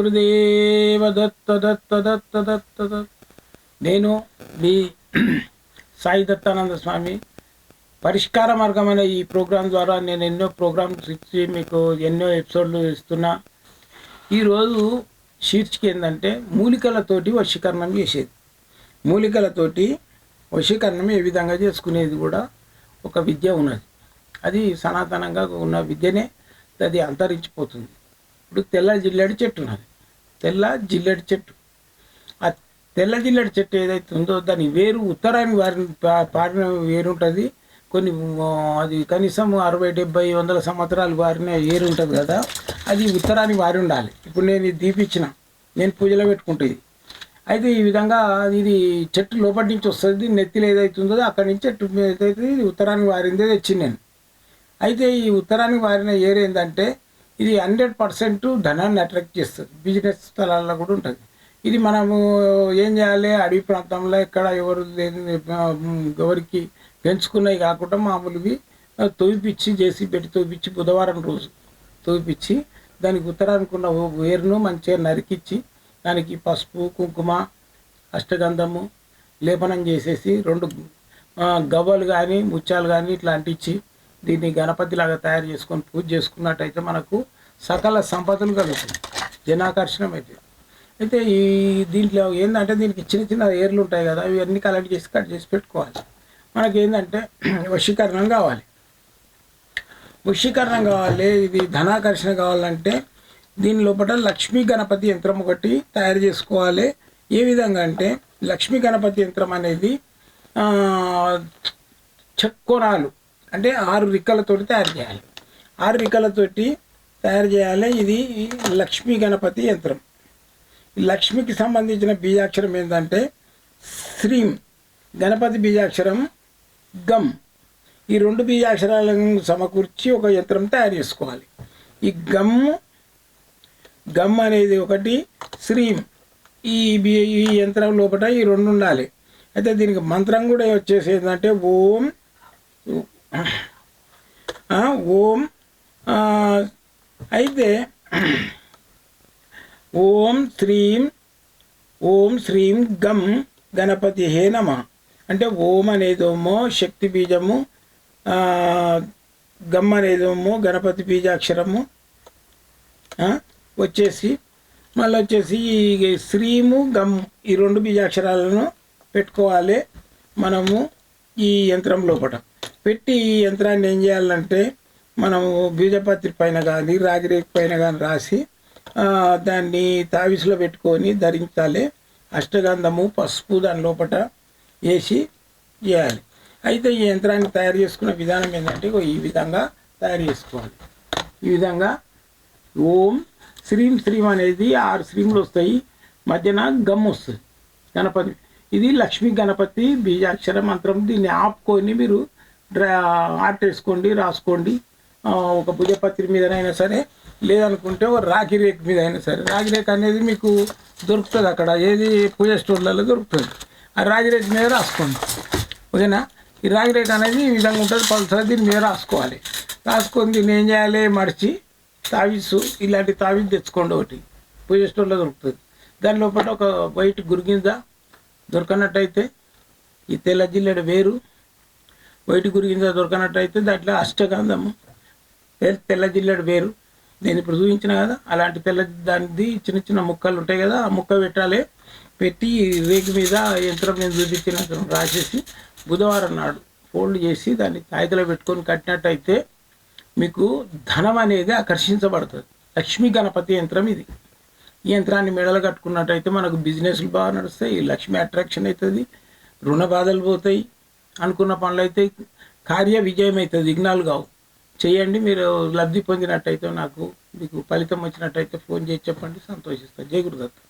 గురుదేవ దత్త దత్త దత్త దత్త దత్త నేను మీ సాయి దత్తానంద స్వామి పరిష్కార మార్గమైన ఈ ప్రోగ్రాం ద్వారా నేను ఎన్నో ప్రోగ్రామ్స్ ఇచ్చి మీకు ఎన్నో ఎపిసోడ్లు ఇస్తున్నా ఈరోజు శీర్షిక ఏంటంటే మూలికలతోటి వశీకరణం చేసేది మూలికలతోటి వశీకరణం ఏ విధంగా చేసుకునేది కూడా ఒక విద్య ఉన్నది అది సనాతనంగా ఉన్న విద్యనే అది అంతరించిపోతుంది ఇప్పుడు తెల్ల జిల్లాడి చెట్టు ఉన్నది తెల్ల జిల్లెడి చెట్టు. ఆ తెల్ల జిల్లెడి చెట్టు ఏదైతే ఉందో దాని వేరు ఉత్తరాన్ని వారిని పా- పారిన వేరు ఉంటుంది కొన్ని అది కనీసం అరవై డెబ్బై వందల సంవత్సరాలు వారిన వేరు ఉంటుంది కదా అది ఉత్తరాన్ని వారి ఉండాలి. ఇప్పుడు నేను ఇది దీపించిన నేను పూజలో పెట్టుకుంటుంది అయితే ఈ విధంగా ఇది చెట్టు లోపటి నుంచి వస్తుంది నెత్తిలో ఏదైతుందో అక్కడి నుంచి చెట్టు ఏదైతే ఇది ఉత్తరాన్ని వారిందే తెచ్చింది నేను. అయితే ఈ ఉత్తరానికి వారిన ఏరేందంటే ఏంటంటే ఇది హండ్రెడ్ పర్సెంట్ ధనాన్ని అట్రాక్ట్ చేస్తుంది. బిజినెస్ స్థలాల్లో కూడా ఉంటుంది. ఇది మనము ఏం చేయాలి? అడవి ప్రాంతంలో ఎక్కడ ఎవరు లేని ఎవరికి పెంచుకున్నవి కాకుండా మామూలువి తోపిచ్చి చేసి పెట్టి తోపిచ్చి బుధవారం రోజు తోపిచ్చి దానికి ఉత్తరానికి ఉన్న వేరును మంచిగా నరికిచ్చి దానికి పసుపు కుంకుమ అష్టగంధము లేపనం చేసేసి రెండు గవ్వలు కానీ ముత్యాలు కానీ ఇట్లా అంటించి దీన్ని గణపతిలాగా తయారు చేసుకొని పూజ చేసుకున్నట్టయితే మనకు సకల సంపదలు కలుగుతుంది జనాకర్షణం అయితే. అయితే ఈ దీంట్లో ఏంటంటే దీనికి చిన్న చిన్న ఏర్లు ఉంటాయి కదా అవి అన్ని కలెక్ట్ చేసి కట్ చేసి పెట్టుకోవాలి. మనకి ఏంటంటే వశీకరణం కావాలి. వశీకరణం కావాలి ఇది ధనాకర్షణ కావాలంటే దీని లోపల లక్ష్మీ గణపతి యంత్రం ఒకటి తయారు చేసుకోవాలి. ఏ విధంగా అంటే లక్ష్మీ గణపతి యంత్రం అనేది ఆ, అంటే ఆరు రిక్కలతోటి తయారు చేయాలి. ఆరు రిక్కలతోటి తయారు చేయాలి. ఇది లక్ష్మీ గణపతి యంత్రం. లక్ష్మికి సంబంధించిన బీజాక్షరం ఏంటంటే శ్రీం. గణపతి బీజాక్షరం గమ్ ఈ రెండు బీజాక్షరాలను సమకూర్చి ఒక యంత్రం తయారు చేసుకోవాలి. ఈ గమ్ గమ్ అనేది ఒకటి శ్రీం. ఈ బి- ఈ యంత్రం లోపల ఈ రెండు ఉండాలి. అయితే దీనికి మంత్రం కూడా వచ్చేసి ఏంటంటే ఓం ఓం అయితే ఓం శ్రీం ఓం శ్రీం గం గణపతి హే నమ. అంటే ఓం అనేదేమో శక్తి బీజము గమ్ అనేదేమో గణపతి బీజాక్షరము వచ్చేసి మళ్ళీ వచ్చేసి ఈ శ్రీము గమ్ ఈ రెండు బీజాక్షరాలను పెట్టుకోవాలి మనము ఈ యంత్రం లోపట. పెట్టి ఈ యంత్రాన్ని ఏం చేయాలంటే మనము బీజపత్రి పైన కానీ రాగిరేఖ పైన కానీ రాసి దాన్ని తావిసులో పెట్టుకొని ధరించాలి. అష్టగంధము పసుపు దాని లోపల వేసి చేయాలి. అయితే ఈ యంత్రాన్ని తయారు చేసుకున్న విధానం ఏంటంటే ఈ విధంగా తయారు చేసుకోవాలి. ఈ విధంగా ఓం శ్రీం శ్రీం అనేది ఆరు శ్రీములు వస్తాయి. మధ్యన గమ్ వస్తుంది. గణపతి. ఇది లక్ష్మీ గణపతి బీజాక్షర మంత్రం. దీన్ని ఆపుకొని మీరు డ్రా ఆర్ట్ వేసుకోండి రాసుకోండి. ఒక భుజపత్రి మీదనైనా సరే లేదనుకుంటే ఒక రాగి రేక్ మీద అయినా సరే. రాగి రేక్ అనేది మీకు దొరుకుతుంది అక్కడ. ఏది పూజ స్టోర్లలో దొరుకుతుంది. ఆ రాగి రేక్ మీద రాసుకోండి. ఓకేనా? ఈ రాగి రేక్ అనేది ఈ విధంగా ఉంటుంది. పలుసరి దీని మీద రాసుకోవాలి. రాసుకొని దీన్ని ఏం చేయాలి? మడిచి తావిసు ఇలాంటి తావిజ్ తెచ్చుకోండి ఒకటి. పూజ స్టోర్లో దొరుకుతుంది. దాని లోపల ఒక వైట్ గురిగింజ దొరకనట్టయితే ఈ తెల్ల జిల్లెడ వేరు వైట్ గురిగింజ దొరకనట్టయితే దాంట్లో అష్టగంధము. తెల్ల జిల్లెడు వేరు. నేను ఇప్పుడు చూపించిన కదా అలాంటి తెల్ల దానిది చిన్న చిన్న ముక్కలు ఉంటాయి కదా ఆ ముక్క పెట్టాలి. పెట్టి ఈ మీద ఆ యంత్రం నేను చూపించిన రాసేసి బుధవారం నాడు ఫోల్డ్ చేసి దాన్ని కాగితలో పెట్టుకొని కట్టినట్టయితే మీకు ధనం అనేది ఆకర్షించబడుతుంది. లక్ష్మీ గణపతి యంత్రం ఇది. ఈ యంత్రాన్ని మెడలు కట్టుకున్నట్టయితే మనకు బిజినెస్లు బాగా నడుస్తాయి లక్ష్మీ అట్రాక్షన్ అవుతుంది రుణ బాధలు పోతాయి. అనుకున్న పనులు అయితే కార్య విజయం అవుతుంది విఘ్నాలు కావు. చేయండి మీరు లబ్ధి పొందినట్టయితే నాకు మీకు ఫలితం వచ్చినట్టయితే ఫోన్ చేసి చెప్పండి సంతోషిస్తాను జై గురుదత్త